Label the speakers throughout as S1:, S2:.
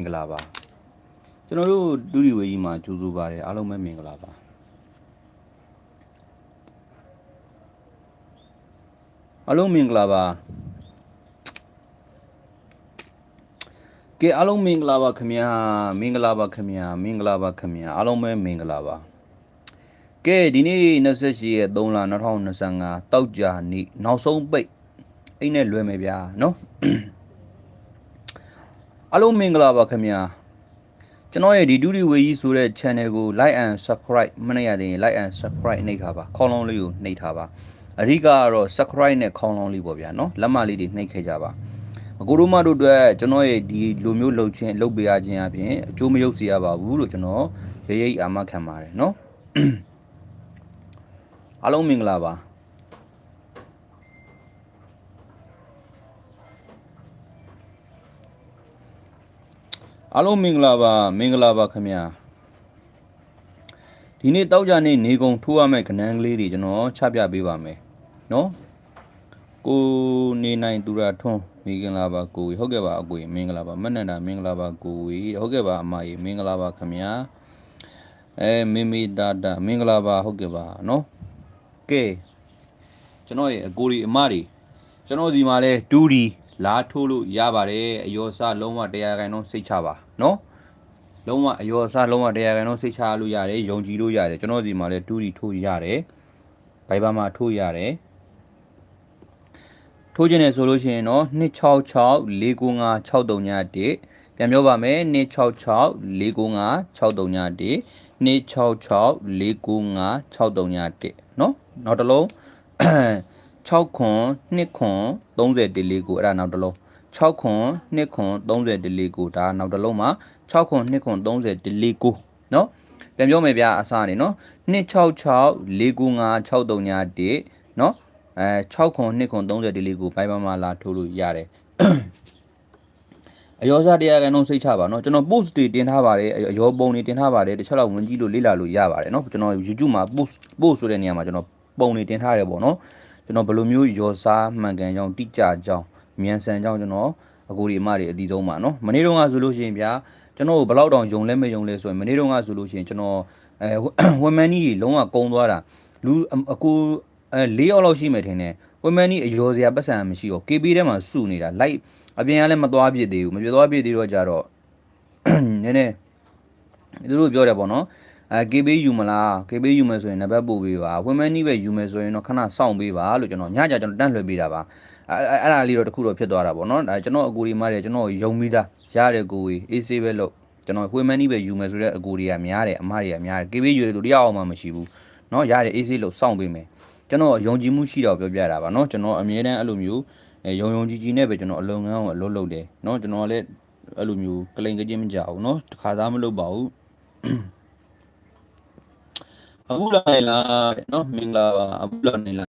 S1: င်္ဂလာပါကျွန်တော်တို့ဒုတိဝေကြီးမှာကြိုးစိုးပါတယ်အားလုံးပဲမင်္ဂလာပါအားလုံးမင်္ဂလာပါကဲအားလုံးမင်္ဂလာပါခင်ဗျာမင်္ဂလာပါခင်ဗျာမင်္ဂလာပါခင်ဗျာအားလုံးပဲမင်္ဂလာပါကဲဒီနေ့28ရက်3လ2025တောက်ကြနေ့နောက်ဆုံးပိတ်အိမ်နဲ့လွယ်မယ်ဗျာနော် အားလုံးမင်္ဂလာပါခင်ဗျာကျွန်တော်ရဲ့ဒီဒူဒီဝေကြီးဆိုတဲ့ channel ကို like and subscribe မနှိပ်ရသေးရင် like and subscribe နှိပ်ထားပါခေါင်းလုံးလေးကိုနှိပ်ထားပါအဓိကကတော့ subscribe နဲ့ခေါင်းလုံးလေးပေါ့ဗျာနော်လက်မလေးတွေနှိပ်ခဲ့ကြပါအကိုတို့မတို့အတွက်ကျွန်တော်ရဲ့ဒီလူမျိုးလှုပ်ချင်းလှုပ်ပေးရခြင်းအပြင်အကျိုးမရုပ်စေရပါဘူးလို့ကျွန်တော်ရရိပ်အာမခံပါတယ်နော်အားလုံးမင်္ဂလာပါ အားလုံးမင်္ဂလာပါမင်္ဂလာပါခင်ဗျာဒီနေ့တောက်ကြနေ့နေကုံထိုးရမယ့်ကဏ္ဍကလေးတွေကျွန်တော်ချပြပေးပါမယ်နော်ကိုနေနိုင်သူရထွန်းမင်္ဂလာပါကိုဝေဟုတ်ကဲ့ပါအကိုကြီးမင်္ဂလာပါမနန္ဒာမင်္ဂလာပါကိုဝေဟုတ်ကဲ့ပါအမကြီးမင်္ဂလာပါခင်ဗျာအဲမိမိတာတာမင်္ဂလာပါဟုတ်ကဲ့ပါနော်ကဲကျွန်တော်ရဲ့အကိုကြီးအမကြီးကျွန်တော်စီမှာလဲဒူဒီ လာထိုးလို့ရပါတယ်အယောစလုံးဝတရားခိုင်တော့စိတ်ချပါနော်လုံးဝအယောစလုံးဝတရားခိုင်တော့စိတ်ချလို့ရတယ်ယုံကြည်လို့ရတယ်ကျွန်တော်စီမှာလဲဒူဒီထိုးရတယ်ဘိုင်ဘာမှာထိုးရတယ်ထိုးခြင်းနဲ့ဆိုလို့ရှိရင်တော့266 495 639ပြန်ပြောပါမယ်266 495 639 266 495 639เนาะနောက်တစ်လုံး 6ခွန်2ခွန်30ဒီလေးကိုအဲ့ဒါနောက်တစ်လုံး6ခွန်2ခွန်30ဒီလေးကိုဒါနောက်တစ်လုံးမှာ6ခွန်2ခွန်30ဒီလေးကိုနော်ပြန်ပြောမယ်ဗျာအစားနေနော်266 495 639နော်အဲ6ခွန်2ခွန်30ဒီလေးကိုဘိုင်ဘာမှာလာထိုးလို့ရတယ်အယောစားတရားကန်တော့စိတ်ချပါနော်ကျွန်တော် post တွေတင်ထားပါတယ်အယောပုံတွေတင်ထားပါတယ်တခြားလောက်ဝင်ကြည့်လို့လေ့လာလို့ရပါတယ်နော်ကျွန်တော် YouTube မှာ post post ဆိုတဲ့နေရာမှာကျွန်တော်ပုံတွေတင်ထားတယ်ပေါ့နော် ကျွန်တော်ဘယ်လိုမျိုးရော်စားမှန်ကန်ကြောင်းတိကျကြောင်းမြန်ဆန်ကြောင်းကျွန်တော်အကိုဒီအမတွေအတီးဆုံးပါနော်မနေ့တုန်းကဆိုလို့ရှိရင်ဗျာကျွန်တော်ဘယ်လောက်တောင်ယုံလဲမယုံလဲဆိုရင်မနေ့တုန်းကဆိုလို့ရှိရင်ကျွန်တော်အဲဝမ်မန်ကြီးလုံးဝကုံသွားတာလူအကိုအဲ၄ရောက်လောက်ရှိမယ်ထင်တယ်ဝမ်မန်ကြီးအရောစရာပတ်စံမရှိတော့ KB ထဲမှာစုနေတာလိုက်အပြင်ကလည်းမသွားပြစ်သေးဘူးမပြသွားပြစ်သေးတော့ကြတော့နည်းနည်းသူတို့ပြောတယ်ပေါ့နော် အဲ KB ယူမလား KB ယူမယ်ဆိုရင်နံပါတ်ပို့ပေးပါဝင်မဲနီးပဲယူမယ်ဆိုရင်တော့ခဏစောင့်ပေးပါလို့ကျွန်တော်ညကြကျွန်တော်တန့်လွှဲပေးတာပါအဲ့အဲ့ဒါလေးတော့တခုတော့ဖြစ်သွားတာပေါ့နော်ဒါကျွန်တော်အကူဒီမားတယ်ကျွန်တော်ယုံမိသားရတဲ့ကိုကြီး AC ပဲလို့ကျွန်တော်ဝင်မဲနီးပဲယူမယ်ဆိုတဲ့အကူတွေကများတယ်အမတွေကများတယ် KB ယူတယ်သူတရားအောင်မှမရှိဘူးနော်ရတယ် AC လို့စောင့်ပေးမယ်ကျွန်တော်ယုံကြည်မှုရှိတော့ပြောပြတာပါနော်ကျွန်တော်အမြဲတမ်းအဲ့လိုမျိုးယုံယုံကြည်ကြည်နဲ့ပဲကျွန်တော်အလုပ်ငန်းကိုအလုပ်လုပ်တယ်နော်ကျွန်တော်လည်းအဲ့လိုမျိုးကလိန်ကချင်းမကြဘူးနော်တခါသားမလုပ်ပါဘူး အခုလာနေလားတဲ့နော်မင်္ဂလာပါအခုလာနေလား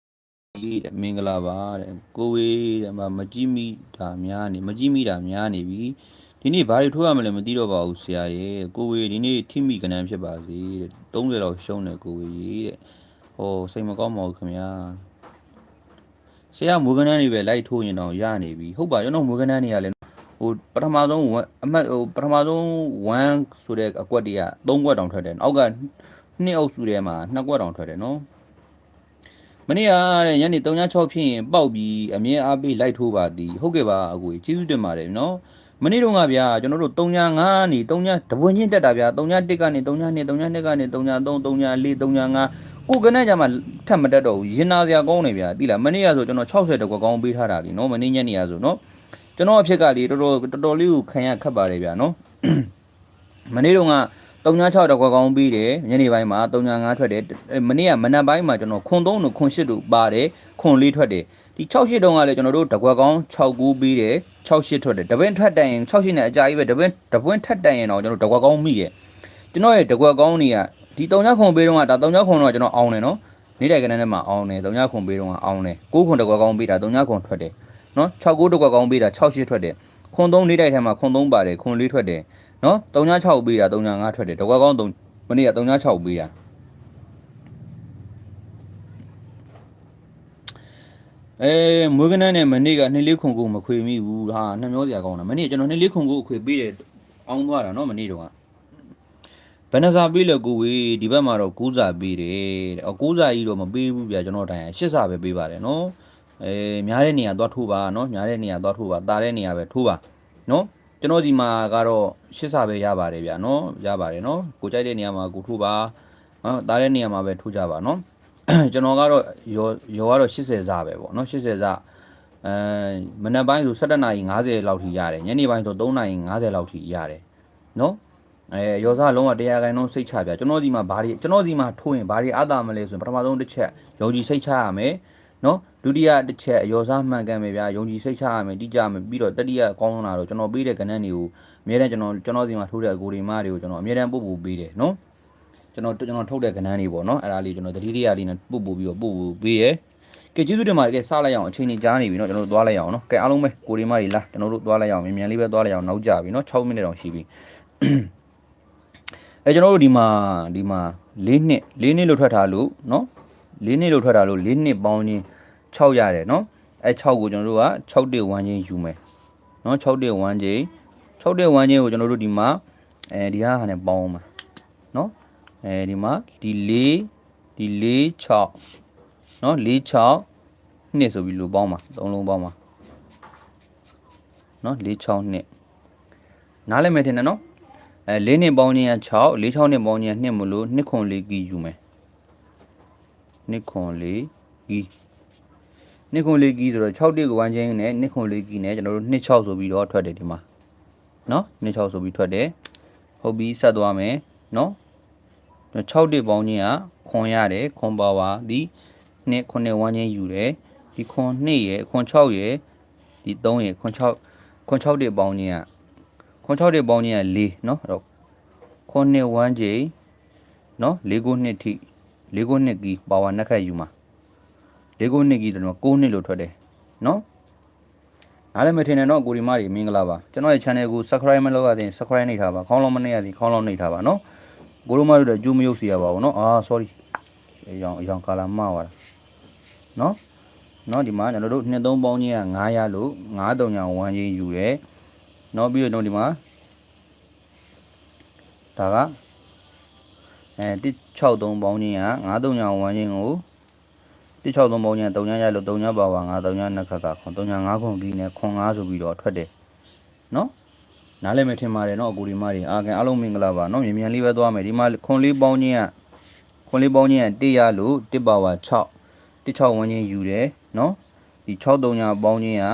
S1: ဒီတဲ့မင်္ဂလာပါတဲ့ကိုဝေးတဲ့မှာမကြည့်မိတာများနေမကြည့်မိတာများနေပြီဒီနေ့ဘာတွေထိုးရမလဲမသိတော့ပါဘူးဆရာရဲ့ကိုဝေးဒီနေ့ထိမိကဏန်းဖြစ်ပါစေတဲ့30လောက်ရှုံးတယ်ကိုဝေးကြီးတဲ့ဟိုစိတ်မကောင်းပါဘူးခင်ဗျာဆရာမူကဏန်းတွေပဲလိုက်ထိုးရင်တော့ရနေပြီဟုတ်ပါကျွန်တော်မူကဏန်းတွေကလည်းဟိုပထမဆုံးအမတ်ဟိုပထမဆုံး1ဆိုတဲ့အကွက်တွေက3ကွက်တောင်ထွက်တယ်အောက်က 2အုပ်စုထဲမှာ2ကွက်တောင်ထွက်တယ်နော်မနေ့ကတဲ့ညနေ3:6ဖြစ်ရင်ပေါက်ပြီးအမြဲအားပေးလိုက်ထိုးပါသည်ဟုတ်ကဲ့ပါအကိုကြီးကျေးဇူးတင်ပါတယ်နော်မနေ့တုန်းကဗျာကျွန်တော်တို့3.5နေ3တပွင့်ချင်းတက်တာဗျာ3.1ကနေ3.2 3.2ကနေ3.3 3.4 3.5ကိုကနဲ့ကြမှာထပ်မတက်တော့ဘူးရင်နာစရာကောင်းနေဗျာတိလားမနေ့ကဆိုကျွန်တော်60တကွက်ကောင်းပေးထားတာလीနော်မနေ့ညနေကဆိုနော်ကျွန်တော်အဖြစ်ကလေတော်တော်တော်တော်လေးကိုခံရခတ်ပါတယ်ဗျာနော်မနေ့တုန်းက 3.6တကွက်ကောင်းပေးတယ်ညနေပိုင်းမှာ3.5ထွက်တယ်မနေ့ကမနက်ပိုင်းမှာကျွန်တော်ခွန်3တို့ခွန်8တို့ပါတယ်ခွန်4ထွက်တယ်ဒီ68တုန်းကလည်းကျွန်တော်တို့တကွက်ကောင်း6ကူးပေးတယ်68ထွက်တယ်တပင်းထွက်တန်ရင်68နဲ့အကြာကြီးပဲတပင်းတပွင့်ထက်တန်ရင်တော့ကျွန်တော်တကွက်ကောင်းမိတယ်ကျွန်တော်ရဲ့တကွက်ကောင်းတွေကဒီ3ညခွန်ပေးတော့ကဒါ3ညခွန်တော့ကျွန်တော်အောင်တယ်နော်နေ့တိုက်ကနန်းထဲမှာအောင်တယ်3ညခွန်ပေးတော့ကအောင်တယ်9ခွန်တကွက်ကောင်းပေးတာ3ညခွန်ထွက်တယ်နော်6ကိုတကွက်ကောင်းပေးတာ68ထွက်တယ်ခွန်3နေ့တိုက်ထဲမှာခွန်3ပါတယ်ခွန်4ထွက်တယ် နော်396ပေးတာ395ထွက်တယ်တကွက်ကောင်း3မနေ့က396ပေးတာအဲမွေးကနန်းနဲ့မနေ့ကနှစ်လေးခုံကိုမခွေမိဘူးဟာနှမျောစရာကောင်းတာမနေ့ကျွန်တော်နှစ်လေးခုံကိုအခွေပေးတယ်အောင်းသွားတာနော်မနေ့တော့ကဘယ်နှစာပေးလဲကိုဝေးဒီဘက်မှာတော့9စာပေးတယ်တဲ့အော်9စာကြီးတော့မပေးဘူးဗျာကျွန်တော်တိုင်8စာပဲပေးပါတယ်နော်အဲများတဲ့နေရာသွားထိုးပါနော်များတဲ့နေရာသွားထိုးပါတားတဲ့နေရာပဲထိုးပါနော် ကျွန်တော်ဒီမှာကတော့ရှစ်စာပဲရပါတယ်ဗျာနော်ရပါတယ်နော်ကိုကြိုက်တဲ့နေရာမှာကိုထိုးပါနော်တားတဲ့နေရာမှာပဲထိုးကြပါနော်ကျွန်တော်ကတော့ရောရောကတော့80စာပဲပေါ့နော်80စာအဲမနက်ပိုင်းဆို17နာရီ50လောက်ထိရတယ်ညနေပိုင်းဆို3နာရီ50လောက်ထိရတယ်နော်အဲရောစားလုံးဝတရားကန်လုံးစိတ်ချပြကျွန်တော်ဒီမှာဘာတွေကျွန်တော်ဒီမှာထိုးရင်ဘာတွေအသာမလဲဆိုရင်ပထမဆုံးတစ်ချက်ယုံကြည်စိတ်ချရမယ် เนาะဒုတိယတစ်ချက်ရောစားမှန်ကန်မယ်ဗျာယုံကြည်စိတ်ချရမယ်တိကျမယ်ပြီးတော့တတိယကောင်းလာတော့ကျွန်တော်ပေးတဲ့ကဏ္ဍတွေကိုအများတန်းကျွန်တော်ကျွန်တော်ဒီမှာထိုးတဲ့အကိုဒီမတွေကိုကျွန်တော်အများတန်းပို့ပို့ပေးတယ်เนาะ ကျွန်တော်ကျွန်တော်ထုတ်တဲ့ကဏ္ဍတွေပေါ့နော်အဲ့ဒါလေးကျွန်တော်တတိယလေးနဲ့ပို့ပို့ပြီးတော့ပို့ပို့ပေးရယ်ကဲကျေးဇူးတင်ပါတယ်ကဲစလိုက်အောင်အချိန်ကြီးကြားနေပြီเนาะကျွန်တော်တို့သွားလိုက်အောင်เนาะကဲအားလုံးပဲကိုရီမကြီးလာကျွန်တော်တို့သွားလိုက်အောင်မြန်မြန်လေးပဲသွားလိုက်အောင်နောက်ကြပြီเนาะ6မိနစ်တောင်ရှိပြီအဲကျွန်တော်တို့ဒီမှာဒီမှာ၄နှစ်၄နှစ်လို့ထွက်ထားလို့เนาะ ၄နှစ်လို့ထွက်တာလို့၄နှစ်ပေါင်းချင်း6ရတယ်နော်အဲ6ကိုကျွန်တော်တို့က6တစ်1ချင်းယူမယ်နော်6တစ်1ချင်း6တစ်1ချင်းကိုကျွန်တော်တို့ဒီမှာအဲဒီဟာဟာနဲ့ပေါင်းမှာနော်အဲဒီမှာဒီ၄ဒီ၄6နော်၄6နှစ်ဆိုပြီးလို့ပေါင်းမှာသုံးလုံးပေါင်းမှာနော်၄6နှစ်နားလည်မယ်ထင်တယ်နော်အဲ၄နှစ်ပေါင်းချင်းက6 4 6နှစ်ပေါင်းချင်းက2မလို့2.4ကီယူမယ် နှစ်ခွန်လေးဂီနှစ်ခွန်လေးဂီဆိုတော့6တိကိုဝိုင်းချင်းနဲ့နှစ်ခွန်လေးဂီနဲ့ကျွန်တော်တို့26ဆိုပြီးတော့ထွက်တယ်ဒီမှာနော်26ဆိုပြီးထွက်တယ်ဟုတ်ပြီဆက်သွားမယ်နော်6တိပေါင်းချင်းကခွန်ရတယ်ခွန်ပါပါဒီနှစ်ခွန်နဲ့ဝိုင်းချင်းယူတယ်ဒီခွန်2ရယ်ခွန်6ရယ်ဒီ3ရယ်ခွန်6ခွန်6တိပေါင်းချင်းကခွန်6တိပေါင်းချင်းက4နော်အဲ့တော့ခွန်2 1ချိန်နော်၄ခုနှစ်ထိ ၄ခုနှစ်ကီပါဝါနှစ်ခတ်ယူမှာ၄ခုနှစ်ကီဆိုတော့၉နှစ်လို့ထွက်တယ်နော်နားလည်းမထင်နဲ့တော့ကိုဒီမတွေမင်္ဂလာပါကျွန်တော်ရဲ့ channel ကို subscribe မလုပ်ရသေးရင် subscribe နှိပ်ထားပါခေါင်းလုံးမနှိပ်ရသေးခေါင်းလုံးနှိပ်ထားပါနော်ကိုတို့မတို့လည်းကြိုးမရုပ်စီရပါဘူးနော်အာ sorry အယောင်အယောင်ကာလာမှားသွားတာနော်နော်ဒီမှာကျွန်တော်တို့နှစ်သုံးပေါင်းချင်းက900လို့9 300 1ချင်းယူရဲနောက်ပြီးတော့ဒီမှာဒါက အဲ163ပေါင်းချင်းက9 3ည1ချင်းကို163ပေါင်းချင်း3ညရလို့3ညပါပါ9 3ညနှစ်ခါကခွန်3ည5ခွန်ပြီးနဲ့ခွန်5ဆိုပြီးတော့ထွက်တယ်နော်နားလည်မထင်ပါတယ်နော်အကိုဒီမတွေအာကန်အားလုံးမင်္ဂလာပါနော်မြန်မြန်လေးပဲသွားမယ်ဒီမှာခွန်လေးပေါင်းချင်းကခွန်လေးပေါင်းချင်းက1ရလို့1ပါပါ6 16ဝန်းချင်းယူတယ်နော်ဒီ6 3ညပေါင်းချင်းက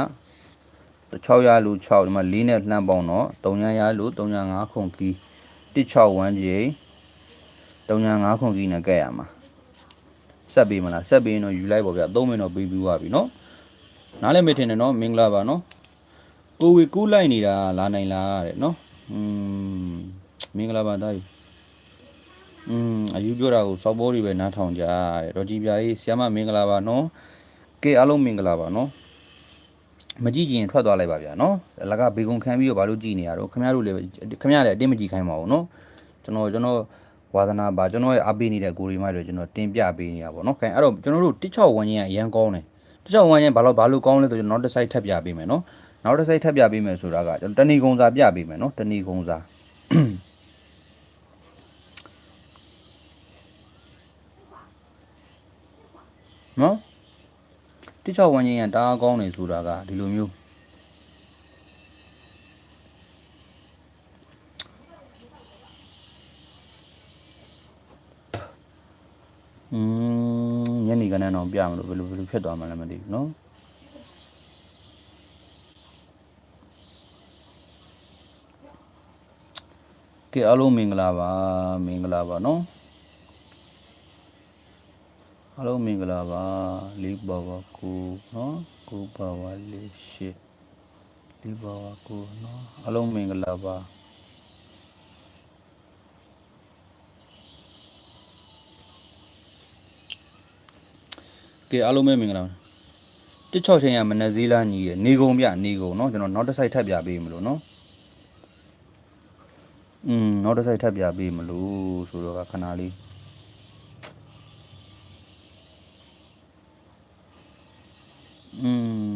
S1: 6ရလို့6ဒီမှာ4နဲ့လှမ်းပေါင်းတော့3ညရလို့3ည5ခွန်ကီ161ချင်း 3ညာ5ခွန်ကီနဲ့ကဲ့ရမှာဆက်ပေးမလားဆက်ပေးရင်တော့ယူလိုက်ပါဗျာ3မိနစ်တော့ပေးပြီးသွားပြီเนาะနားလည်မယ်ထင်တယ်เนาะမင်္ဂလာပါเนาะ ကိုဝေကူးလိုက်နေတာလာနိုင်လားတဲ့နော်อืมမင်္ဂလာပါတာကြီးอืมအယူပြောတာကိုစောက်ဘောတွေပဲနားထောင်ကြတဲ့တော့ကြည်ပြားကြီးဆီယမမင်္ဂလာပါနော်ကဲအားလုံးမင်္ဂလာပါနော်မကြည့်ကြရင်ထွက်သွားလိုက်ပါဗျာနော်အလကဘေကုံခံပြီးတော့ဘာလို့ကြည်နေရတော့ခင်ဗျားတို့လည်းခင်ဗျားလည်းအတင်းမကြည့်ခိုင်းပါဘူးနော်ကျွန်တော်ကျွန်တော် ဝါသနာပါကျွန်တော်ရဲ့အားပေးနေတဲ့ကိုရီမိုက်တွေကျွန်တော်တင်ပြပေးနေတာပေါ့နော်ခင်အဲ့တော့ကျွန်တော်တို့16ဝန်းချင်းကအရန်ကောင်းတယ်16ဝန်းချင်းဘာလို့ဘာလို့ကောင်းလဲဆိုကျွန်တော်နောက်တစ် site ထပ်ပြပေးမယ်နော်နောက်တစ်စိတ်ထပ်ပြပေးမယ်ဆိုတာကကျွန်တော်တဏီကုံစာပြပေးမယ်နော်တဏီကုံစာနော်တိချောက်ဝန်းချင်းရတအားကောင်းနေဆိုတာကဒီလိုမျိုး อืมညနေကနေတော့ပြမလို့ဘယ်လိုဘယ်လိုဖြစ်သွားမှလည်းမသိဘူးเนาะ ကဲအားလုံးမင်္ဂလာပါမင်္ဂလာပါနော်အားလုံးမင်္ဂလာပါလေးပါပါကိုနော်ကိုပါပါလေးရှစ်လေးပါပါကိုနော်အားလုံးမင်္ဂလာပါ ကဲအားလုံးပဲမင်္ဂလာပါတစ်ချောက်ချင်းရမနက်စည်းလားညီရနေကုန်ပြနေကုန်เนาะကျွန်တော်နောက်တစ်ဆိုင်ထပ်ပြပေးမလို့เนาะ อืมနောက်တစ်ဆိုင်ထပ်ပြပေးမလို့ဆိုတော့ကခဏလေးอืม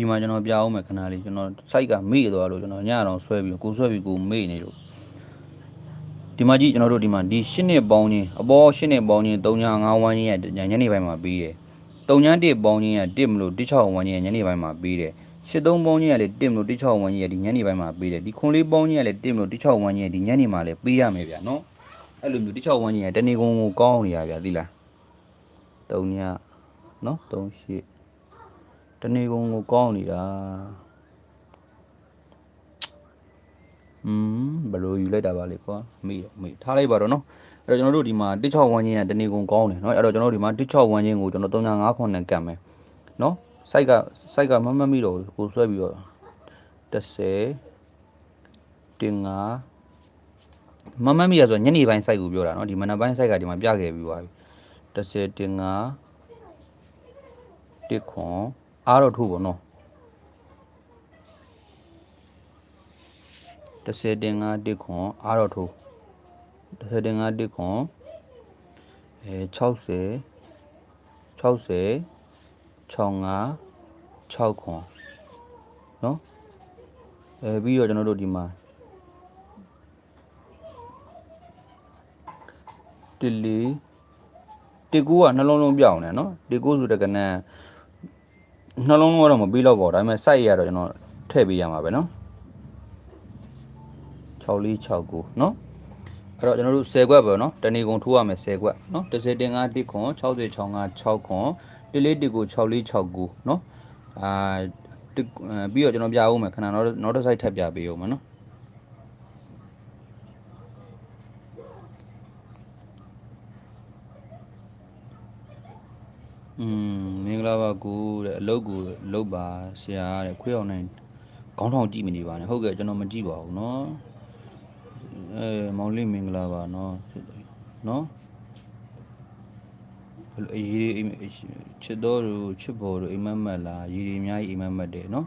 S1: ဒီမှာကျွန်တော်ပြအောင်မယ်ခဏလေးကျွန်တော် site ကမေ့သွားလို့ကျွန်တော်ညအောင်ဆွဲပြီးကိုဆွဲပြီးကိုမေ့နေလို့ဒီမှာကြည့်ကျွန်တော်တို့ဒီမှာဒီရှင်းနှစ်ပေါင်းချင်းအပေါ်ရှင်းနှစ်ပေါင်းချင်း305ဝန်းချင်းရဲ့ညနေပိုင်းမှာပြီးတယ်301ပေါင်းချင်းရဲ့1မလို့16ဝန်းချင်းရဲ့ညနေပိုင်းမှာပြီးတယ်83ပေါင်းချင်းရဲ့လည်း1မလို့16ဝန်းချင်းရဲ့ဒီညနေပိုင်းမှာပြီးတယ်ဒီခွန်လေးပေါင်းချင်းရဲ့လည်း1မလို့16ဝန်းချင်းရဲ့ဒီညနေမှာလည်းပြီးရမယ်ဗျာနော်အဲ့လိုမျိုး16ဝန်းချင်းရဲ့တနေကုန်ကိုကောင်းနေရဗျာသိလား3ညနော်38 တနေကုန်ကိုကောင်းနေတာอืมဘယ်လိုယူလိုက်တာပါလဲကွာမေ့မေ့ထားလိုက်ပါတော့နော်အဲ့တော့ကျွန်တော်တို့ဒီမှာ16ဝန်းချင်းကတနေကုန်ကောင်းတယ်နော်အဲ့တော့ကျွန်တော်တို့ဒီမှာ16ဝန်းချင်းကိုကျွန်တော်305ခွန်နဲ့ကတ်မယ်နော် site က site ကမမမိတော့ဘူးကိုဆွဲပြီးတော့30တင်5မမမိရဆိုညနေပိုင်း site ကိုပြောတာနော်ဒီမနက်ပိုင်း site ကဒီမှာပြခဲ့ပြီးသွားပြီ30တင်5တစ်ခွန် အားတော့ထို့ပေါ့နော်30တင်5တစ်ခွန်အားတော့ထို့30တင်5တစ်ခွန်အဲ60 60 65 6ခွန်နော်အဲပြီးတော့ကျွန်တော်တို့ဒီမှာတလီတကူကနှလုံးလုံးပြောင်းနေနော်တကူဆိုတဲ့ကနန်း နှလုံးလုံးကတော့မပြီးတော့ပါဘူးဒါပေမဲ့စိုက်ရတော့ကျွန်တော်ထည့်ပေးရမှာပဲเนาะ6469เนาะအဲ့တော့ကျွန်တော်တို့10ခွက်ပဲเนาะတဏီကုံထိုးရမယ်10ခွက်เนาะ30တင်5တစ်ခွန်60 65 6ခွန်တလေးတစ်ကို6469เนาะအာတစ်အာပြီးတော့ကျွန်တော်ပြအောင်မယ်ခဏနောက်နောက်တစ် site ထပ်ပြပေးအောင်မယ်เนาะอืมမ ม င်္ဂလာပါကိုတဲ့အလုပ်ကိုလုပ်ပါဆရာတဲ့ခွေးအောင်နိုင်ခေါင်းထောင်ကြည့်မနေပါနဲ့ဟုတ်ကဲ့ကျွန်တော်မကြည့်ပါဘူးနော်အဲမောင်လေးမင်္ဂလာပါနော်နော်ဘယ်လိုအရေးချစ်တော်တို့ချစ်ပေါ်တို့အိမ်မက်မက်လားရည်ရည်အများကြီးအိမ်မက်မက်တယ်နော်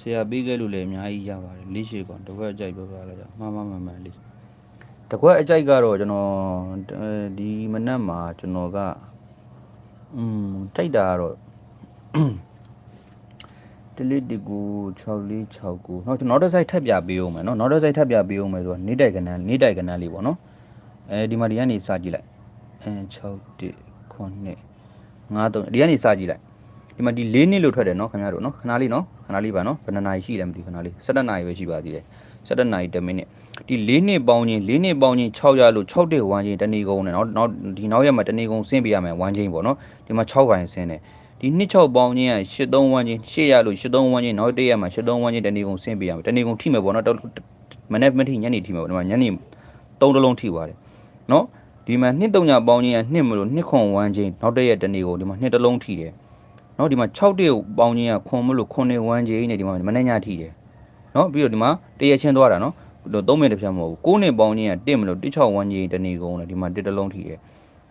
S1: ဆရာပေးခဲ့လို့လည်းအများကြီးရပါတယ်လေးရှိကောင်တစ်ခွက်အကြိုက်ပြောပြလိုက်ကြမှားမှားမှန်မှန်လေးတကွက်အကြိုက်ကတော့ကျွန်တော်ဒီမနက်မှာကျွန်တော်က อืมတိုက်တာကတော့တလစ်တကူ6469เนาะကျွန်တော်တို့ site ထပ်ပြပေးအောင်မယ်เนาะနောက်တစ် site ထပ်ပြပေးအောင်မယ်ဆိုတော့နေတိုက်ကနန်းနေတိုက်ကနန်းလေးပေါ့เนาะအဲဒီမှာဒီကနေစကြည့်လိုက်အဲ61ခုနှစ်53ဒီကနေစကြည့်လိုက်ဒီမှာဒီ၄နှစ်လို့ထွက်တယ်နော်ခင်ဗျားတို့နော်ခဏလေးနော်ခဏလေးပါနော်ဘယ်နှစ်နာရီရှိလဲမသိခဏလေး17နာရီပဲရှိပါသေးတယ် 17နာရီ10မိနစ်ဒီ၄နှစ်ပေါင်းချင်း၄နှစ်ပေါင်းချင်း6ရလို့6တဲ့ဝမ်းချင်းတနေကုန်နဲ့နော်နောက်ဒီနောက်ရက်မှာတနေကုန်ဆင်းပေးရမယ်ဝမ်းချင်းပေါ့နော်ဒီမှာ6ပိုင်းဆင်းတယ်ဒီနှစ်6ပေါင်းချင်းက83ဝမ်းချင်း8ရလို့83ဝမ်းချင်းနောက်တစ်ရက်မှာ83ဝမ်းချင်းတနေကုန်ဆင်းပေးရမယ်တနေကုန်ထိမယ်ပေါ့နော်မနေ့မထိညနေထိမယ်ပေါ့ဒီမှာညနေ3တလုံးထိသွားတယ်နော်ဒီမှာနှစ်3ညပေါင်းချင်းကနှစ်မလို့နှစ်ခွန်ဝမ်းချင်းနောက်တစ်ရက်တနေကုန်ဒီမှာနှစ်တလုံးထိတယ်နော်ဒီမှာ6တဲ့ပေါင်းချင်းကခွန်မလို့ခွန်နေဝမ်းချင်းနဲ့ဒီမှာမနေ့ညထိတယ် နော်ပြီးတော့ဒီမှာတရက်ချင်းသွားတာနော်တော့3မိနစ်တစ်ဖြတ်မဟုတ်ဘူး9နှစ်ပေါင်းချင်းက1မလို့16ဝန်းချင်းတနေကုန်တယ်ဒီမှာတစ်တလုံးထိတယ်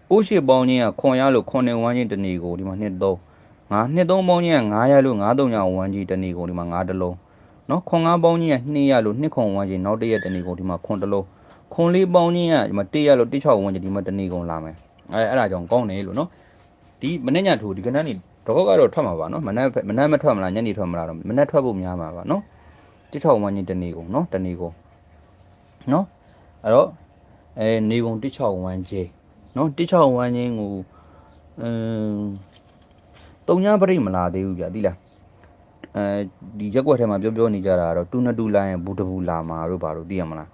S1: 9ရှစ်ပေါင်းချင်းကခွန်ရလို့ခွန်နေဝန်းချင်းတနေကုန်ဒီမှာနှစ်3ငါနှစ်3ပေါင်းချင်းက9ရလို့9 3ညဝန်းချင်းတနေကုန်ဒီမှာ9တလုံးနော်ခွန်9ပေါင်းချင်းက2ရလို့2ခွန်ဝန်းချင်းနောက်တစ်ရက်တနေကုန်ဒီမှာခွန်တလုံးခွန်လေးပေါင်းချင်းကဒီမှာ1ရလို့16ဝန်းချင်းဒီမှာတနေကုန်လာမယ်အဲအဲ့ဒါကြောင့်ကောင်းတယ်လို့နော်ဒီမနေ့ညထိုးဒီကနေ့နေတော့ကတော့ထွက်မှာပါနော်မနေ့မနေ့မထွက်မလားညနေထွက်မလားတော့မနေ့ထွက်ဖို့များမှာပါနော် 16ဝန်းချင်းတနေကုန်နော်တနေကုန်နော်အဲ့တော့အဲနေကုန်16ဝန်းချင်းနော်16ဝန်းချင်းကိုအမ်တုံညာပရိတ်မလာသေးဘူးဗျာသိလားအဲဒီရက်ွက်ထဲမှာပြောပြောနေကြတာကတော့တူနတူလိုင်းဘူတဘူလာမှာတို့ဘာလို့သိရမလား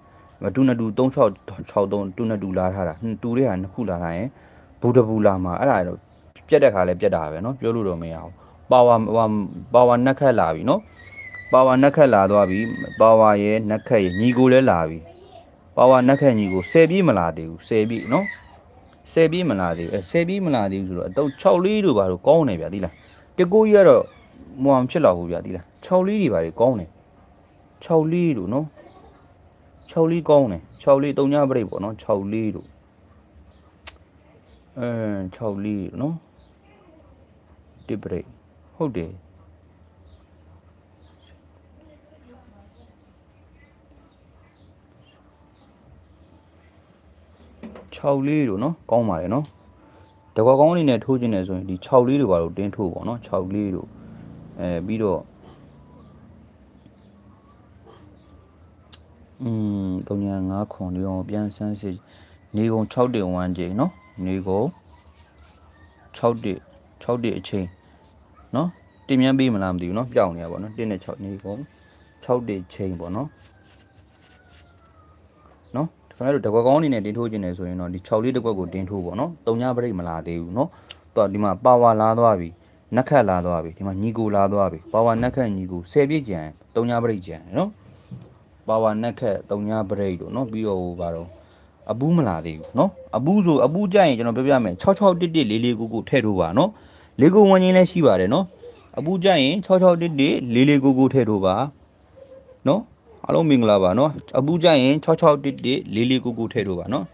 S1: တူနတူ3663တူနတူလာထားတာတူတဲ့ဟာနှစ်ခုလာထားရင်ဘူတဘူလာမှာအဲ့ဒါတော့ပြက်တဲ့ခါလဲပြက်တာပဲเนาะပြောလို့တော့မရအောင်ပါဝါပါဝါနက်ခက်လာပြီเนาะ ပါဝါနက်ခက်လာသွားပြီပါဝါရဲ့နက်ခက်ရဲ့ညီကိုလည်းလာပြီပါဝါနက်ခက်ညီကို10ပြည့်မလာသေးဘူး10ပြည့်နော်10ပြည့်မလာသေးဘူး10ပြည့်မလာသေးဘူးဆိုတော့အတုံး6လေးတို့ဘာလို့ကောင်းနေဗျာဒီလားတကူကြီးကတော့မွာမဖြစ်တော့ဘူးဗျာဒီလား6လေးတွေဘာတွေကောင်းနေ6လေးတို့နော်6လေးကောင်းတယ်6လေးတုံညပြိတ်ပေါ့နော်6လေးတို့အဲ6လေးတို့နော်တစ်ပြိတ်ဟုတ်တယ် 6လေးတို့နော်ကောင်းပါတယ်နော်တကွာကောင်းအနေနဲ့ထိုးခြင်းနဲ့ဆိုရင်ဒီ6လေးတို့ပါလို့တင်းထိုးပေါ့နော်6လေးတို့အဲပြီးတော့อืม3.5ခွန်လေးအောင်ပြန်ဆန်းစစ်နေကုန်6.1ချိန်เนาะနေကုန်6.1 6.1အချိန်เนาะတင်မြန်းပြီးမလားမသိဘူးเนาะပြောင်းနေရပါတော့เนาะ1နဲ့6နေကုန်6.1ချိန်ပေါ့เนาะ ခင်ဗျားတို့တကွက်ကောင်းအနေနဲ့တင်းထိုးခြင်းနဲ့ဆိုရင်တော့ဒီ6လေးတကွက်ကိုတင်းထိုးပေါ့နော်။၃ညဘရိတ်မလာသေးဘူးနော်။သူကဒီမှာပါဝါလာသွားပြီ။နက်ခတ်လာသွားပြီ။ဒီမှာညီကိုလာသွားပြီ။ပါဝါနက်ခတ်ညီကို၁၀ပြည့်ကျန်၃ညဘရိတ်ကျန်နော်။ပါဝါနက်ခတ်၃ညဘရိတ်တို့နော်။ပြီးတော့ဟိုပါတော့အပူးမလာသေးဘူးနော်။အပူးဆိုအပူးကြရင်ကျွန်တော်ပြောပြမယ်66114499ထည့်ထိုးပါနော်။လေကိုဝင်ချင်းလည်းရှိပါတယ်နော်။အပူးကြရင်66114499ထည့်ထိုးပါနော်။ အားလုံးမင်္ဂလာပါနော်အပူးကြရင်6611 4499ထည့်ထိုးပါနော်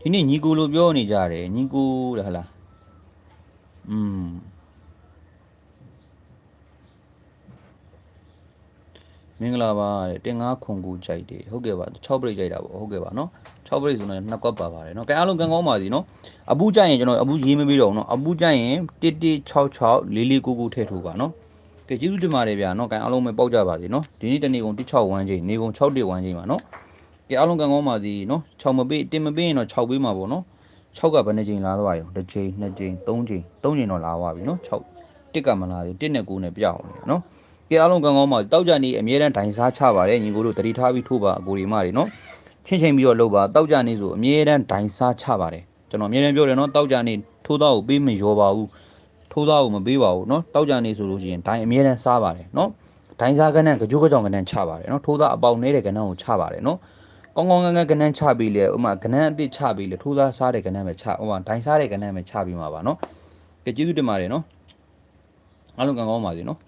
S1: ဒီနေ့ညီကိုလိုပြောနေကြတယ်ညီကိုတဲ့ဟလားอืมမင်္ဂလာပါတဲ့တင်ငါခွန်ကူကြိုက်တယ်ဟုတ်ကဲ့ပါ6ပရိတ်ကြိုက်တာပေါ့ဟုတ်ကဲ့ပါနော်6ပရိတ်ဆိုတော့နှစ်ကွက်ပါပါတယ်နော်ကဲအားလုံးကံကောင်းပါစီနော်အပူကြရင်ကျွန်တော်အပူရေးမပေးတော့ဘူးနော်အပူကြရင်1166 4499ထည့်ထိုးပါနော် ကဲကျေးဇူးတင်ပါတယ်ဗျာနော်ကံအားလုံးပဲပေါက်ကြပါစီနော်ဒီနေ့တနေ့ကုန်16ဝန်းချိန်နေကုန်6တိဝန်းချိန်ပါနော်ကဲအားလုံးကံကောင်းပါစီနော်6မပေးတင်မပေးရင်တော့6ပေးမှာပေါ့နော်6ကဘယ်နှချိန်လာသွားရောတစ်ချိန်နှစ်ချိန်သုံးချိန်သုံးချိန်တော့လာသွားပြီနော်6တစ်ကမလာသေး1နဲ့9နဲ့ပြောင်းနေနော်ကဲအားလုံးကောင်းကောင်းပါတောက်ကြနေအမြဲတမ်းဒိုင်စားချပါတယ်ညီကိုတို့တတိထားပြီးထိုးပါအကိုဒီမတွေနော်ချင်းချင်းပြီးတော့လှုပ်ပါတောက်ကြနေဆိုအမြဲတမ်းဒိုင်စားချပါတယ်ကျွန်တော်အမြဲတမ်းပြောတယ်နော်တောက်ကြနေထိုးသားကိုပေးမရောပါဘူး ထိုးသားကိုမပေးပါဘူးနော်တောက်ကြနေဆိုလို့ရှိရင်ဒိုင်အမြဲတမ်းစားပါတယ်နော်ဒိုင်စားကနန်းကြိုးကြောင်ကနန်းချပါတယ်နော်ထိုးသားအပေါင်နေတဲ့ကနန်းကိုချပါတယ်နော်ကောင်းကောင်းငန်းငန်းကနန်းချပြီးလေဥမာကနန်းအစ်စ်ချပြီးလေထိုးသားစားတဲ့ကနန်းပဲချဥမာဒိုင်စားတဲ့ကနန်းပဲချပြီးမှာပါနော်ကဲကျေးဇူးတင်ပါတယ်နော်အားလုံးကောင်းကောင်းပါစေနော်